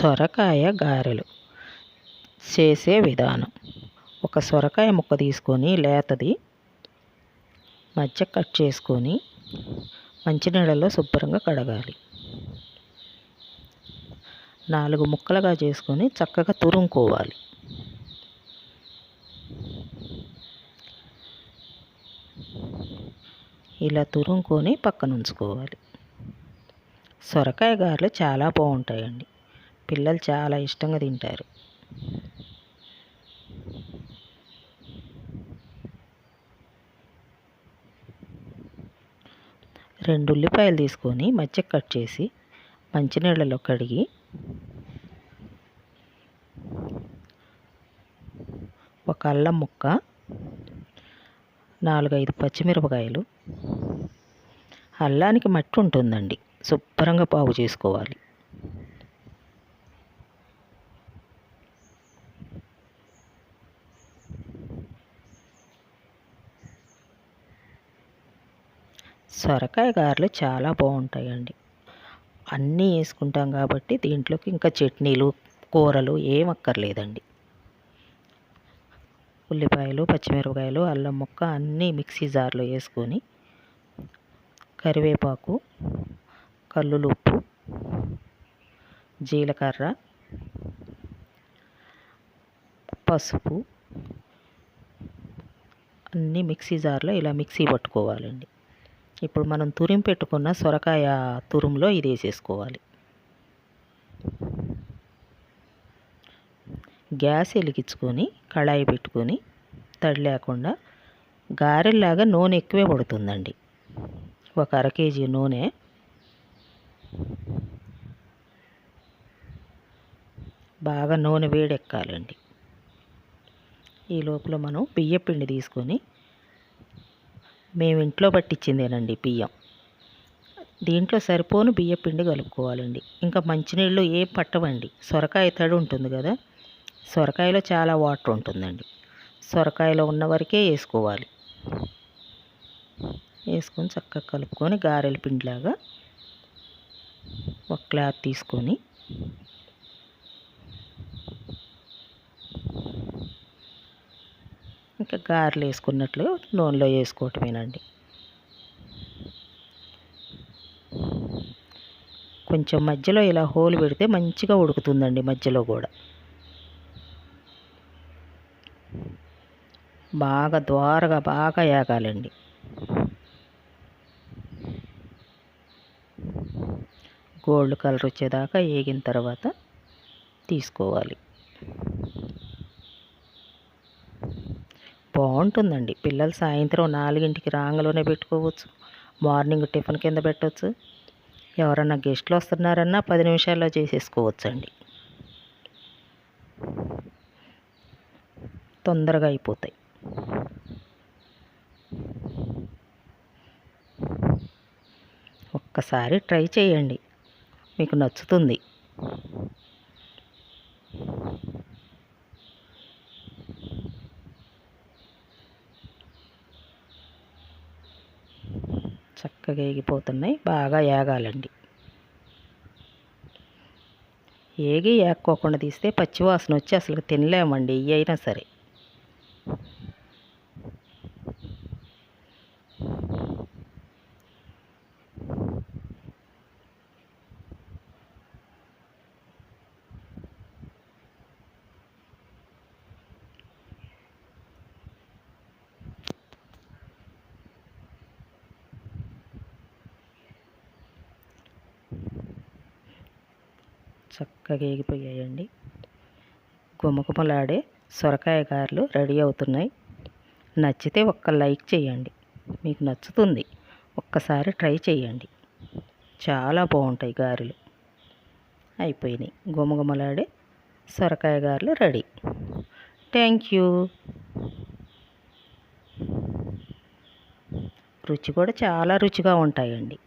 సొరకాయ గారెలు చేసే విధానం. ఒక సొరకాయ ముక్క తీసుకొని లేతది మధ్య కట్ చేసుకొని మంచినీళ్ళలో శుభ్రంగా కడగాలి. నాలుగు ముక్కలుగా చేసుకొని చక్కగా తురుముకోవాలి. ఇలా తురుముకొని పక్కన ఉంచుకోవాలి. సొరకాయ గారెలు చాలా బాగుంటాయండి. పిల్లలు చాలా ఇష్టంగా తింటారు. రెండు ఉల్లిపాయలు తీసుకొని మధ్య కట్ చేసి మంచినీళ్ళలో కడిగి ఒక అల్లం ముక్క నాలుగైదు పచ్చిమిరపకాయలు. అల్లానికి మట్టి ఉంటుందండి. శుభ్రంగా బాగు చేసుకోవాలి. సొరకాయ గారెలు చాలా బాగుంటాయండి. అన్నీ వేసుకుంటాం కాబట్టి దీంట్లోకి ఇంకా చట్నీలు కూరలు ఏం అక్కర్లేదండి. ఉల్లిపాయలు పచ్చిమిరపకాయలు అల్లం ముక్క అన్నీ మిక్సీ జార్లో వేసుకొని కరివేపాకు కల్లులుప్పు జీలకర్ర పసుపు అన్నీ మిక్సీ జార్లో ఇలా మిక్సీ పట్టుకోవాలండి. ఇప్పుడు మనం తురిమి పెట్టుకున్న సొరకాయ తురుములో ఇది వేసేసుకోవాలి. గ్యాస్ వెలిగించుకొని కళాయి పెట్టుకొని తడి లేకుండా గారెల్లాగా నూనె ఎక్కువే పడుతుందండి. ఒక అర కేజీ నూనె బాగా నూనె వేడెక్కాలండి. ఈ లోపల మనం బియ్యపిండి తీసుకొని మేము ఇంట్లో పట్టించిందేనండి బియ్యం. దీంట్లో సరిపోను బియ్యపిండి కలుపుకోవాలండి. ఇంకా మంచినీళ్ళు ఏం పట్టవండి. సొరకాయ తడి ఉంటుంది కదా సొరకాయలో చాలా వాటర్ ఉంటుందండి. సొరకాయలో ఉన్న వరకే వేసుకోవాలి. వేసుకొని చక్కగా కలుపుకొని గారెల పిండిలాగా ఒక క్లాత్ తీసుకొని ఇంకా గారెలు వేసుకున్నట్లు నూనెలో వేసుకోవటమేనండి. కొంచెం మధ్యలో ఇలా హోల్ పెడితే మంచిగా ఉడుకుతుందండి మధ్యలో కూడా. బాగా ద్వారగా బాగా ఏగాలండి. గోల్డ్ కలర్ వచ్చేదాకా ఏగిన తర్వాత తీసుకోవాలి. బాగుంటుందండి. పిల్లలు సాయంత్రం నాలుగింటికి రాంగలోనే పెట్టుకోవచ్చు. మార్నింగ్ టిఫిన్ కింద పెట్టవచ్చు ఎవరన్నా గెస్ట్లు వస్తున్నారన్నా పది నిమిషాల్లో చేసేసుకోవచ్చు అండి తొందరగా అయిపోతాయి. ఒక్కసారి ట్రై చేయండి. మీకు నచ్చుతుంది. చక్కగా ఏగిపోతున్నాయి. బాగా ఏగాలండి. ఏగి ఏక్కోకుండా తీస్తే పచ్చివాసన వచ్చి అసలు తినలేమండి ఇవి అయినా సరే. చక్కగా ఏగిపోయాయండి. గుమగుమలాడే సొరకాయ గారెలు రెడీ అవుతున్నాయి. నచ్చితే ఒక్క లైక్ చేయండి. మీకు నచ్చుతుంది ఒక్కసారి ట్రై చేయండి. చాలా బాగుంటాయి గారెలు. అయిపోయినాయి. గుమగుమలాడే సొరకాయ గారెలు రెడీ. Thank you. రుచి కూడా చాలా రుచిగా ఉంటాయండి.